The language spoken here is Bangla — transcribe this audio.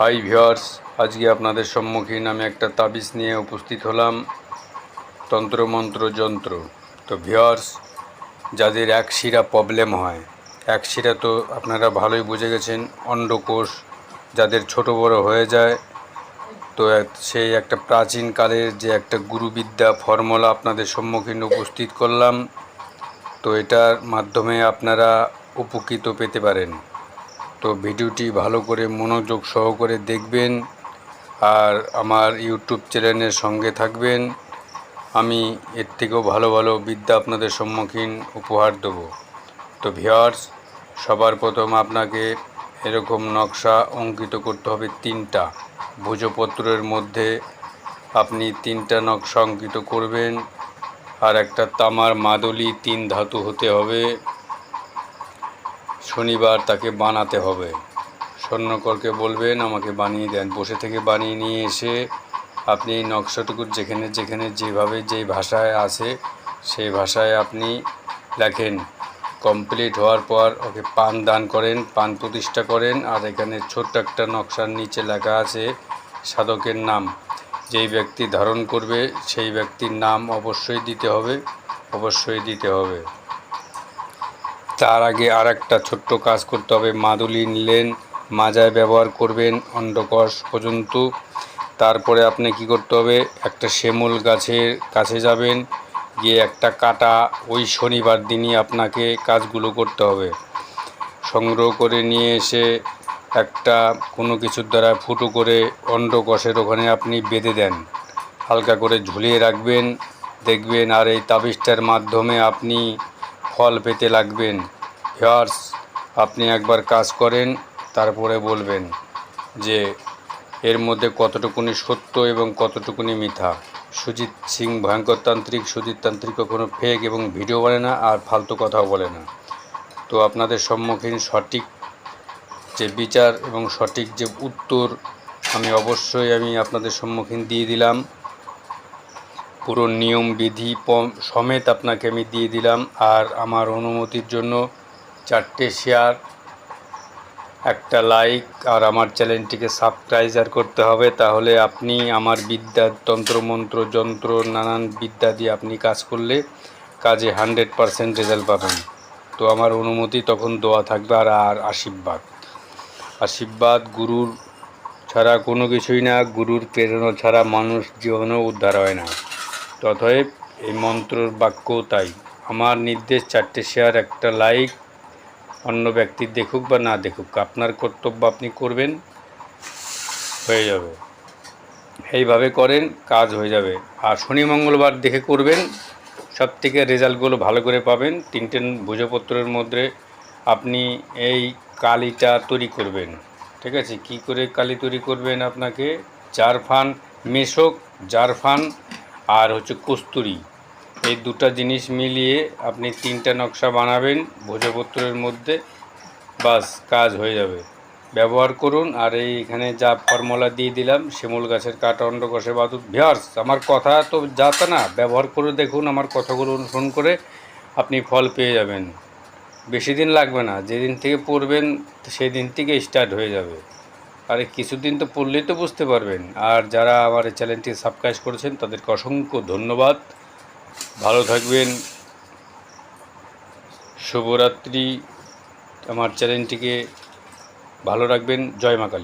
হাই ভিওয়ার্স আজকে আপনাদের সম্মুখীন আমি একটা তাবিজ নিয়ে উপস্থিত হলাম, তন্ত্রমন্ত্র যন্ত্র। তো ভিওয়ার্স যাদের এক শিরা প্রবলেম হয়, এক শিরা তো আপনারা ভালোই বুঝে গেছেন, অন্ডকোষ যাদের ছোট বড় হয়ে যায়, তো সেই একটা প্রাচীনকালের যে একটা গুরুবিদ্যা ফর্মুলা আপনাদের সম্মুখীন উপস্থিত করলাম, তো এটার মাধ্যমে আপনারা উপকৃত পেতে পারেন। তো ভিডিওটি ভালো করে মনোযোগ সহকারে দেখবেন আর আমার ইউটিউব চ্যানেলের সঙ্গে থাকবেন। আমি এর থেকেও ভালো ভালো বিদ্যা আপনাদের সম্মুখীন উপহার দেবো। তো ভিওয়ার্স সবার প্রথম আপনাকে এরকম নকশা অঙ্কিত করতে হবে তিনটা। ভুজপত্রের মধ্যে আপনি তিনটা নকশা অঙ্কিত করবেন। আর একটা তামার মাদলি, তিন ধাতু হতে হবে। শনিবার তাকে বানাতে হবে। স্বর্ণকরকে বলবেন, আমাকে বানিয়ে দেন। বসে থেকে বানিয়ে নিয়ে এসে আপনি এই নকশাটুকু যেখানে যেখানে যেভাবে যেই ভাষায় আছে, সেই ভাষায় আপনি লেখেন। কমপ্লিট হওয়ার পর ওকে পান দান করেন, পান প্রতিষ্ঠা করেন, আর এখানে ছোট্ট একটা নকশার নিচে লেখা আছে সাধকের নাম। যেই ব্যক্তি ধারণ করবে, সেই ব্যক্তির নাম অবশ্যই দিতে হবে, অবশ্যই দিতে হবে। তার আগে আর একটা ছোট্ট কাজ করতে হবে। মাদুলি নিলেন, মাজায় ব্যবহার করবেন অন্ডকোষ পর্যন্ত। তারপরে আপনি কি করতে হবে? একটা শিমুল গাছের কাছে যাবেন, গিয়ে একটা কাটা ওই শনিবার দিনই আপনাকে কাজগুলো করতে হবে। সংগ্রহ করে নিয়ে এসে একটা কোনো কিছুর দ্বারা ফুটো করে অন্ডকোষের ওখানে আপনি বেঁধে দেন। হালকা করে ঝুলিয়ে রাখবেন, দেখবেন আর এই তাবিজটার মাধ্যমে আপনি ফল পেতে লাগবেন। ভিওয়ার্স আপনি একবার কাজ করেন, তারপরে বলবেন যে এর মধ্যে কতটুকুনি সত্য এবং কতটুকুনি মিথ্যা। সুজিত সিং ভয়ঙ্কর তান্ত্রিক, সুজিত তান্ত্রিক কখনো ফেক এবং ভিডিও বলে না আর ফালতু কথাও বলে না। তো আপনাদের সম্মুখীন সঠিক যে বিচার এবং সঠিক যে উত্তর আমি অবশ্যই আমি আপনাদের সম্মুখীন দিয়ে দিলাম। পুরো নিয়ম, বিধি প- সমেত আপনাকে আমি দিয়ে দিলাম। আর আমার অনুমতির জন্য চারটে শেয়ার একটা লাইক আর আমার চ্যানেলটিকে সাবস্ক্রাইবার করতে হবে। তাহলে আপনি আমার বিদ্যা তন্ত্রমন্ত্র যন্ত্র, নানান বিদ্যা দিয়ে আপনি কাজ করলে কাজে হান্ড্রেড পারসেন্ট রেজাল্ট পাবেন। তো আমার অনুমতি তখন দোয়া থাকবে আর আর আশীর্বাদ। আশীর্বাদ গুরুর ছাড়া কোনো কিছুই না। গুরুর প্রেরণা ছাড়া মানুষ জীবনেও উদ্ধার হয় না। ততএব এই মন্ত্রর বাক্যও তাই। আমার নির্দেশ চারটে শেয়ার, একটা লাইক, অন্য ব্যক্তি দেখুক বা না দেখুক, আপনার কর্তব্য আপনি করবেন, হয়ে যাবে। এইভাবে করেন, কাজ হয়ে যাবে। আর শনি মঙ্গলবার দেখে করবেন সব থেকে রেজাল্টগুলো ভালো করে পাবেন। তিনটে ভুজপত্রের মধ্যে আপনি এই কালিটা তৈরি করবেন। ঠিক আছে? কি করে কালি তৈরি করবেন আপনাকে? জারফান, মেশক, জারফান আর হচ্ছে কস্তুরি। এই দুটা জিনিস মিলিয়ে আপনি তিনটা নকশা বানাবেন, ভোজপত্রের মধ্যে, বাস কাজ হয়ে যাবে। ব্যবহার করুন, আর এই এখানে যা ফর্মুলা দিয়ে দিলাম, শিমুল গাছের কাটা অন্ড কষে বাদুর, ভিয়ার্স, আমার কথা তো যাতে না, ব্যবহার করে দেখুন আমার কথাগুলো অনুসরণ করে আপনি ফল পেয়ে যাবেন। বেশি দিন লাগবে না, যেদিন থেকে পড়বেন, সেদিন থেকে স্টার্ট হয়ে যাবে। আরে কিছুদিন তো পড়লে তো বুঝতে পারবেন। আর যারা আমার এই চ্যানেলটি সাবস্ক্রাইব করেছেন, তাদেরকে অসংখ্য ধন্যবাদ। ভালো থাকবেন। শুভরাত্রি। আমার চ্যানেলটিকে ভালো রাখবেন। জয় মা কালী।